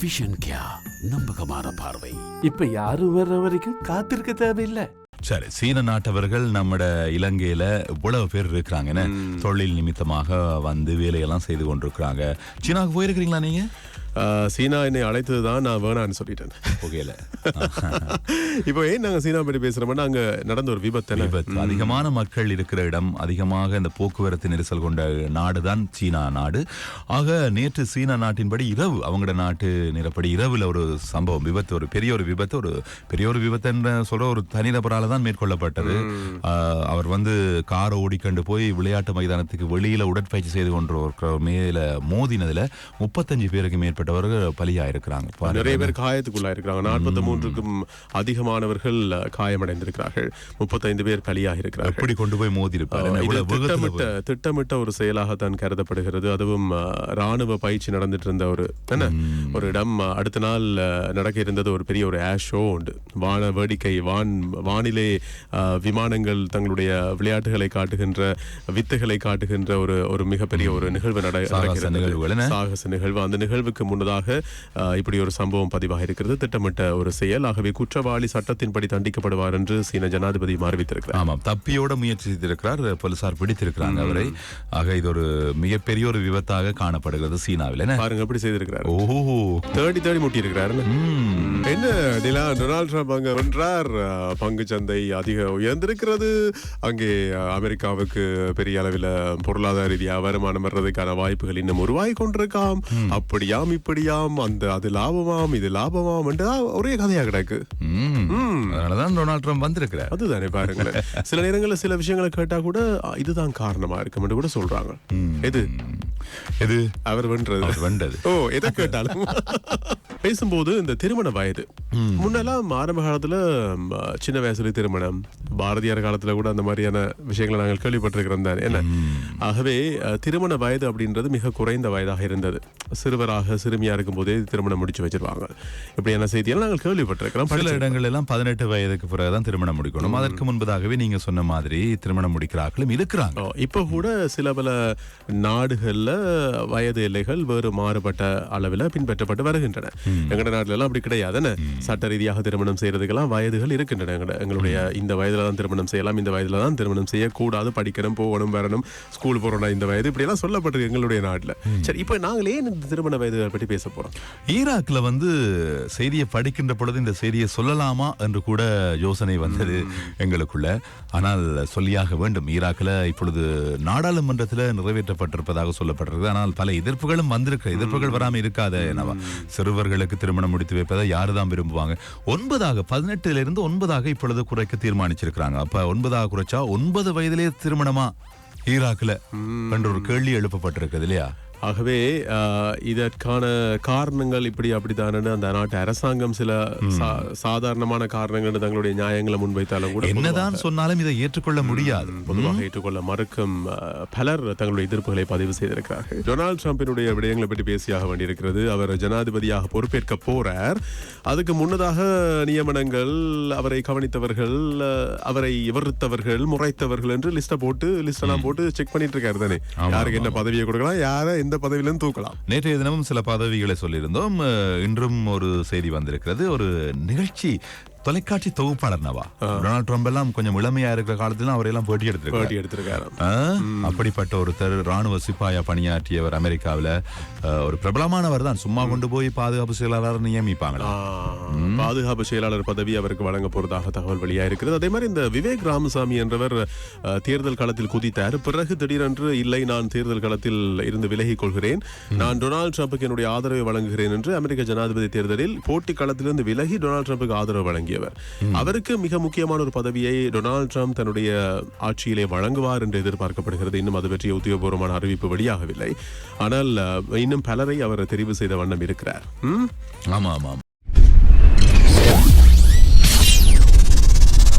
Vision கியா நம்பகமான பார்வை. இப்ப யாரும் வர்ற வரைக்கும் காத்திருக்க தேவையில்லை. சரி சீன நாட்டவர்கள் நம்மட இலங்கையில இவ்வளவு பேர் இருக்கிறாங்கன்னு தொழில் நிமித்தமாக வந்து வேலையெல்லாம் செய்து கொண்டிருக்கிறாங்க. சீனாவுக்கு போயிருக்கிறீங்களா நீங்க? சீனா என்னை அழைத்தது தான் நான் வேணான்னு சொல்லிட்டேன். புகையில. இப்போ ஏன் நாங்க சீனா பற்றி பேசுறோம்னா அங்க நடந்த ஒரு விபத்து? விபத்து. அதிகமான மக்கள் இருக்கிற இடம் அதிகமாக இந்த போக்குவரத்து நெரிசல் கொண்ட நாடுதான் சீனா நாடு. ஆக நேற்று சீனா நாட்டின்படி இரவு அவங்களோட நாட்டு நிறப்படி இரவுல ஒரு சம்பவம் விபத்து ஒரு பெரிய ஒரு விபத்து ஒரு பெரிய ஒரு விபத்து என்ற சொல்ற ஒரு தனிநபரால தான் மேற்கொள்ளப்பட்டது. அவர் வந்து காரை ஓடிக்கொண்டு போய் விளையாட்டு மைதானத்துக்கு வெளியில உடற்பயிற்சி செய்து கொண்டு மேல மோதினதுல முப்பத்தஞ்சு பேருக்கு மேற்பட்டவர்கள் பலியாயிருக்கிறாங்க. நிறைய பேர் காயத்துக்குள்ளா இருக்கிறாங்க நாற்பத்தி மூன்றுக்கும் அதிகமானவர்கள் காயமடைந்திருக்கிறார்கள். முப்பத்தைந்து பேர் பலியாக இருக்கிறார்கள் எப்படி கொண்டு போய் மோதி திட்டமிட்ட திட்டமிட்ட ஒரு செயலாகத்தான் கருதப்படுகிறது. அதுவும் ராணுவ பயிற்சி நடந்துட்டு இருந்த ஒரு என்ன? ஒரு இடம் அடுத்த நாள் நடக்க இருந்தது ஒரு பெரிய ஒரு ஆஷ் ஷோ உண்டு. வான வேடிக்கை வான் வானிலே விமானங்கள் தங்களுடைய விளையாட்டுகளை காட்டுகின்ற வித்துகளை காட்டுகின்ற ஒரு ஒரு மிகப்பெரிய ஒரு நிகழ்வு நடக்கிறது. சாகச நிகழ்வு. அந்த நிகழ்வுக்கு முன்னதாக இப்படி ஒரு சம்பவம் பதிவாக இருக்கிறது. திட்டமிட்ட ஒரு செயல். ஆகவே குற்றவாளி சட்டத்தின்படி தண்டிக்கப்படுவார் என்று சீன ஜனாதிபதி அறிவித்திருக்கிறார். ஆமாம். தப்பியோட முயற்சி செய்திருக்கிறார். போலீசார் பிடித்திருக்கிறாங்க அவரை. ஆக இது ஒரு மிகப்பெரிய ஒரு விபத்தாக காணப்படுகிறது சீனாவில். பாருங்க எப்படி செய்திருக்கிறார். ஓஹோ. தேடி தேடி முட்டி இருக்கிறாரு. என்ன நிலா டொனால்ட் ட்ரம்ப் அங்க வென்றார். பங்கு சந்தை அதிக உயர்ந்திருக்கிறது. அங்கே அமெரிக்காவுக்கு பெரிய அளவில் பொருளாதார ரீதியாக வருமானம் வர்றதுக்கான வாய்ப்புகள் இன்னும் உருவாகி கொண்டிருக்காம். அப்படியாம் இப்படியாம் அந்த அது லாபமாம் இது லாபமாம் ஒரே கதையா கிடக்கு. அதனாலதான் டொனால்ட் ட்ரம்ப் வந்திருக்கிறார். அதுதானே பாருங்களேன். சில நேரங்களில் சில விஷயங்களை கேட்டா கூட இதுதான் காரணமா இருக்கும் என்று கூட சொல்றாங்க. எது? எது? அவர் வென்றது. அவர் வென்றது. ஓ எதை கேட்டாலும். பேசும்போது இந்த திருமண வயது. முன்னெல்லாம் ஆரம்ப காலத்துல சின்ன வயசுல திருமணம். பாரதியார் காலத்துல கூட அந்த மாதிரியான விஷயங்களை நாங்கள் கேள்விப்பட்டிருக்கிறோம் தானே என்ன? ஆகவே திருமண வயது அப்படின்றது மிக குறைந்த வயதாக இருந்தது. சிறுவராக சிறுமியா இருக்கும் போதே திருமணம் முடிச்சு வச்சிருவாங்க. இப்படியான செய்தியெல்லாம் நாங்கள் கேள்விப்பட்டிருக்கிறோம். படிச்சிருக்கிறோம். இடங்கள் எல்லாம் பதினெட்டு வயதுக்கு பிறகுதான் திருமணம் முடிக்கணும். அதற்கு முன்பதாகவே நீங்க சொன்ன மாதிரி திருமணம் முடிக்கிறார்களும் இருக்கிறாங்க. இப்ப கூட சில பல நாடுகள்ல வயது எல்லைகள் வேறு மாறுபட்ட அளவில் பின்பற்றப்பட்டு வருகின்றன. எங்கட நாட்டுல எல்லாம் அப்படி கிடையாது என்ன? சட்ட ரீதியாக திருமணம் செய்யறதுக்கெல்லாம் வயதுகள் இருக்கின்றன எங்களுடைய இந்த வயதுல தான் திருமணம் செய்யலாம் இந்த வயதுல தான் திருமணம் செய்யக்கூடாது படிக்கணும் போகணும் வரணும் ஸ்கூல் போறோம்னா இந்த வயது இப்படி எல்லாம் சொல்லப்பட்டிருக்கு எங்களுடைய நாட்டுல. சரி இப்ப நாங்களே இந்த திருமண வயதுகளை பற்றி பேச போறோம். ஈராக்ல வந்து செய்தியை படிக்கின்ற பொழுது இந்த செய்தியை சொல்லலாமா என்று கூட யோசனை வந்தது எங்களுக்குள்ள. ஆனால் சொல்லியாக வேண்டும் ஈராக்ல இப்பொழுது நாடாளுமன்றத்தில் நிறைவேற்றப்பட்டிருப்பதாக சொல்லப்பட்டிருக்கு ஆனால் பல எதிர்ப்புகளும் வந்திருக்கு. எதிர்ப்புகள் வராம இருக்காத என்னவா. சிறுவர்களுக்கு திருமணம் முடித்து வைப்பதை யாரு தான் விரும்புவாங்க? ஒன்பதாக பதினெட்டுல இருந்து ஒன்பதாக இப்பொழுது குறைக்க தீர்மானிச்சிருக்கிறாங்க. அப்ப ஒன்பதாக குறைச்சா ஒன்பது வயதிலே திருமணமா ஈராக்ல என்ற ஒரு கேள்வி எழுப்பப்பட்டிருக்குது இல்லையா? ஆகவே இதற்கான காரணங்கள் இப்படி அப்படித்தானு அந்த நாட்டு அரசாங்கம் சில சாதாரணமான காரணங்கள் தங்களுடைய நியாயங்களை முன்வைத்தாலும் கூட என்னதான் சொன்னாலும் இதை ஏற்றுக்கொள்ள முடியாது. பொதுவாக. ஏற்றுக்கொள்ள மறுக்கும் பலர் தங்களுடைய எதிர்ப்புகளை பதிவு செய்திருக்கிறார்கள். டொனால்ட் ட்ரம்பினுடைய விடயங்களை பற்றி பேசியாக வேண்டியிருக்கிறது. அவர் ஜனாதிபதியாக பொறுப்பேற்க போறார். அதுக்கு முன்னதாக நியமனங்கள் அவரை கவனித்தவர்கள் அவரை விவரித்தவர்கள் முறைத்தவர்கள் என்று லிஸ்ட போட்டு லிஸ்ட் எல்லாம் போட்டு செக் பண்ணிட்டு இருக்காரு தானே. யாருக்கு என்ன பதவியை கொடுக்கலாம் யாரை எந்த பதவியிலும் தூக்கலாம். நேற்றைய தினமும் சில பதவிகளை சொல்லியிருந்தோம். இன்றும் ஒரு செய்தி வந்திருக்கிறது. ஒரு நிகழ்ச்சி தொலைக்காட்சி தொகுப்பாளர் நவா. டொனால்ட் ட்ரம்ப் எல்லாம் கொஞ்சம் இளமையா இருக்கிற காலத்துல அவரையெல்லாம் பேட்டி எடுத்திருக்காரு. பேட்டி எடுத்திருக்காரு. அப்படிப்பட்ட ஒருத்தர் ராணுவ சிப்பாயா பணியாற்றியவர் அமெரிக்காவுல ஒரு பிரபலமானவர் தான். சும்மா கொண்டு போய் பாதுகாப்பு செயலாளர் நியமிப்பாங்களா? பாதுகாப்பு செயலாளர் பதவி அவருக்கு வழங்க போறதாக தகவல் வெளியா இருக்கிறது அதே மாதிரி இந்த விவேக் ராமசாமி என்றவர் தேர்தல் களத்தில் குதித்தார். பிறகு திடீரென்று இல்லை நான் தேர்தல் களத்தில் இருந்து விலகிக் கொள்கிறேன். நான் டொனால்ட் ட்ரம்புக்கு என்னுடைய ஆதரவை வழங்குகிறேன் என்று அமெரிக்க ஜனாதிபதி தேர்தலில் போட்டி களத்திலிருந்து விலகி டொனால்ட் ட்ரம்புக்கு ஆதரவு கூடியவர் அவருக்கு மிக முக்கியமான ஒரு பதவியை டொனால்ட் ட்ரம்ப் தன்னுடைய ஆட்சியிலே வழங்குவார் என்று எதிர்பார்க்கப்படுகிறது. இன்னும் அது பற்றிய உத்தியோகபூர்வமான அறிவிப்பு வெளியாகவில்லை. ஆனால் இன்னும் பலரை அவர் தெரிவு செய்த வண்ணம் இருக்கிறார். ஆமா ஆமா